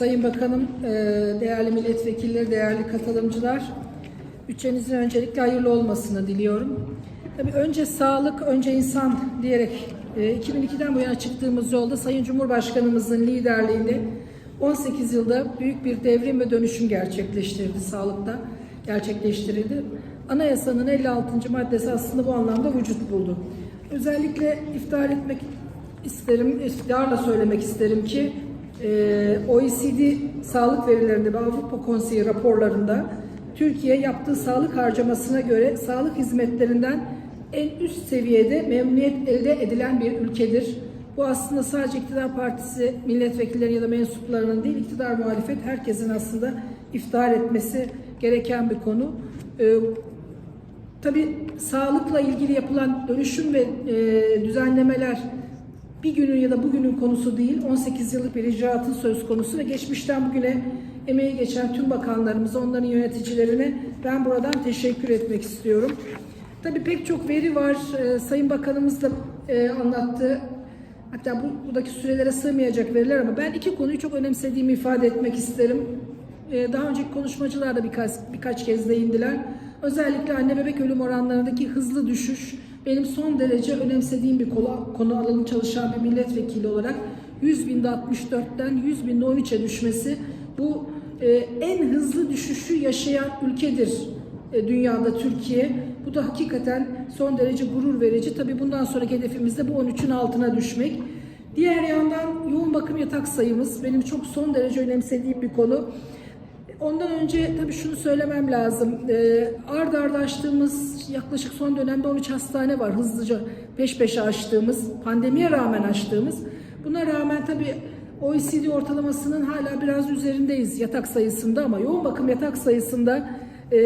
Sayın Bakanım, e, değerli milletvekilleri, değerli katılımcılar, bütçenizin öncelikle hayırlı olmasını diliyorum. Tabii önce sağlık, önce insan diyerek e, 2002'den bu yana çıktığımız yolda Sayın Cumhurbaşkanımızın liderliğinde 18 yılda büyük bir devrim ve dönüşüm gerçekleştirdi sağlıkta, gerçekleştirildi. Anayasanın 56. maddesi aslında bu anlamda vücut buldu. Özellikle iftihar etmek isterim, iftiharla söylemek isterim ki OECD sağlık verilerinde ve Avrupa Konseyi raporlarında Türkiye yaptığı sağlık harcamasına göre sağlık hizmetlerinden en üst seviyede memnuniyet elde edilen bir ülkedir. Bu aslında sadece iktidar partisi milletvekilleri ya da mensuplarının değil, iktidar muhalefet herkesin aslında iftihar etmesi gereken bir konu. Ee, Tabii sağlıkla ilgili yapılan dönüşüm ve e, düzenlemeler bir günün ya da bugünün konusu değil, 18 yıllık bir icraatın söz konusu ve geçmişten bugüne emeği geçen tüm bakanlarımıza, onların yöneticilerine ben buradan teşekkür etmek istiyorum. Tabii pek çok veri var. Ee, Sayın Bakanımız da e, anlattı. Hatta bu, buradaki sürelere sığmayacak veriler ama ben iki konuyu çok önemsediğimi ifade etmek isterim. Ee, daha önceki konuşmacılar da birkaç, birkaç kez değindiler. Özellikle anne bebek ölüm oranlarındaki hızlı düşüş benim son derece önemsediğim bir konu, konu alanı çalışan bir milletvekili olarak 100 binde 64'ten 100 binde 13'e düşmesi bu e, en hızlı düşüşü yaşayan ülkedir e, dünyada Türkiye. Bu da hakikaten son derece gurur verici. Tabii bundan sonraki hedefimiz de bu 13'ün altına düşmek. Diğer yandan yoğun bakım yatak sayımız benim çok son derece önemsediğim bir konu. Ondan önce tabii şunu söylemem lazım. Ee, ard arda açtığımız yaklaşık son dönemde 13 hastane var. Hızlıca peş peşe açtığımız, pandemiye rağmen açtığımız. Buna rağmen tabii OECD ortalamasının hala biraz üzerindeyiz yatak sayısında ama yoğun bakım yatak sayısında e,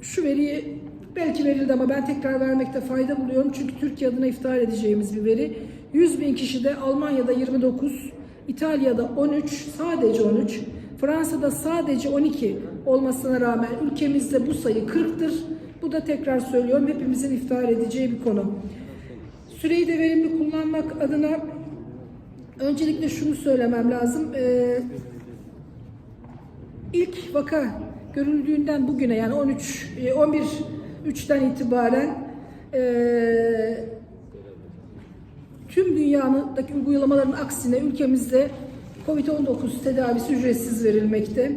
şu veriyi belki verildi ama ben tekrar vermekte fayda buluyorum. Çünkü Türkiye adına iftihar edeceğimiz bir veri. 100 bin kişide Almanya'da 29, İtalya'da 13, sadece 13, Fransa'da sadece 12 olmasına rağmen ülkemizde bu sayı 40'tır. Bu da tekrar söylüyorum hepimizin iftihar edeceği bir konu. Süreyi de verimli kullanmak adına öncelikle şunu söylemem lazım. Ee, ilk vaka görüldüğünden bugüne yani 13 e, 11 3'ten itibaren e, tüm dünyadaki uygulamaların aksine ülkemizde Covid-19 tedavisi ücretsiz verilmekte.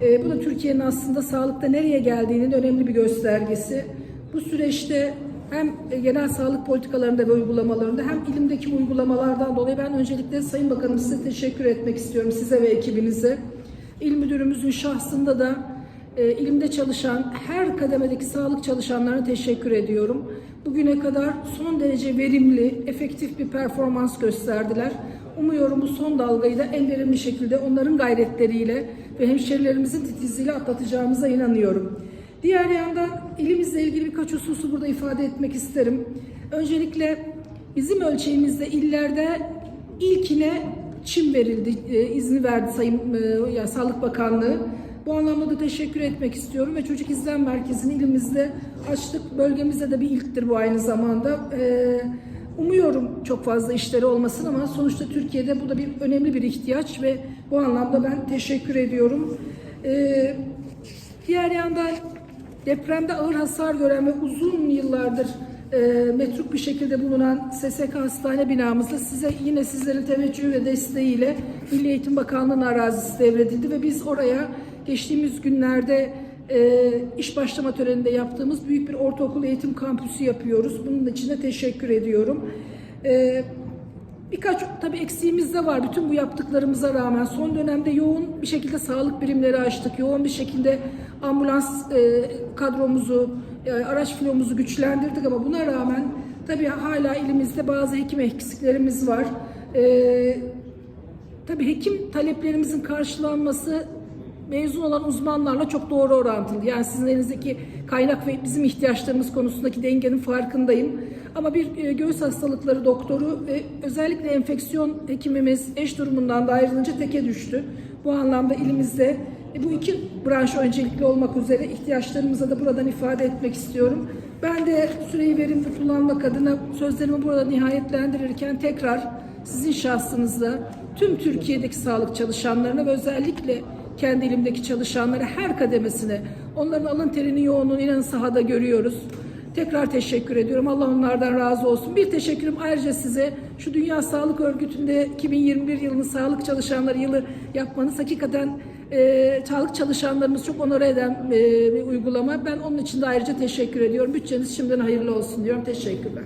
E, bu da Türkiye'nin aslında sağlıkta nereye geldiğinin önemli bir göstergesi. Bu süreçte hem genel sağlık politikalarında ve uygulamalarında hem ilimdeki uygulamalardan dolayı ben öncelikle Sayın Bakanım size teşekkür etmek istiyorum size ve ekibinize. İl müdürümüzün şahsında da e, ilimde çalışan her kademedeki sağlık çalışanlarına teşekkür ediyorum. Bugüne kadar son derece verimli, efektif bir performans gösterdiler. Umuyorum bu son dalgayı da en verimli şekilde onların gayretleriyle ve hemşerilerimizin titizliğiyle atlatacağımıza inanıyorum. Diğer yandan ilimizle ilgili birkaç hususu burada ifade etmek isterim. Öncelikle bizim ölçeğimizde illerde ilkine çim verildi, e, izni verdi Sayın e, ya, Sağlık Bakanlığı. Bu anlamda da teşekkür etmek istiyorum ve Çocuk İzlem Merkezi'ni ilimizde açtık. Bölgemizde de bir ilktir bu aynı zamanda. E, umuyorum çok fazla işleri olmasın ama sonuçta Türkiye'de bu da bir önemli bir ihtiyaç ve bu anlamda ben teşekkür ediyorum. E, diğer yandan depremde ağır hasar gören ve uzun yıllardır e, metruk bir şekilde bulunan SSK hastane binamızda size yine sizlerin teveccühü ve desteğiyle Milli Eğitim Bakanlığı'nın arazisi devredildi ve biz oraya geçtiğimiz günlerde e, iş başlama töreninde yaptığımız büyük bir ortaokul eğitim kampüsü yapıyoruz. Bunun için de teşekkür ediyorum. E, Birkaç tabii eksiğimiz de var bütün bu yaptıklarımıza rağmen. Son dönemde yoğun bir şekilde sağlık birimleri açtık. Yoğun bir şekilde ambulans e, kadromuzu, e, araç filomuzu güçlendirdik ama buna rağmen tabii hala elimizde bazı hekim eksiklerimiz var. E, tabii hekim taleplerimizin karşılanması mezun olan uzmanlarla çok doğru orantılı. Yani sizin elinizdeki kaynak ve bizim ihtiyaçlarımız konusundaki dengenin farkındayım. Ama bir e, göğüs hastalıkları doktoru ve özellikle enfeksiyon hekimimiz eş durumundan da ayrılınca teke düştü. Bu anlamda ilimizde e, bu iki branş öncelikli olmak üzere ihtiyaçlarımıza da buradan ifade etmek istiyorum. Ben de süreyi verimli kullanmak adına sözlerimi burada nihayetlendirirken tekrar sizin şahsınızda tüm Türkiye'deki sağlık çalışanlarına ve özellikle kendi ilimdeki çalışanlara her kademesine onların alın terinin yoğunluğunu inanın sahada görüyoruz. Tekrar teşekkür ediyorum. Allah onlardan razı olsun. Bir teşekkürüm ayrıca size şu Dünya Sağlık Örgütü'nde 2021 yılını sağlık çalışanları yılı yapmanız hakikaten e, sağlık çalışanlarımız çok onore eden e, bir uygulama. Ben onun için de ayrıca teşekkür ediyorum. Bütçeniz şimdiden hayırlı olsun diyorum. Teşekkürler.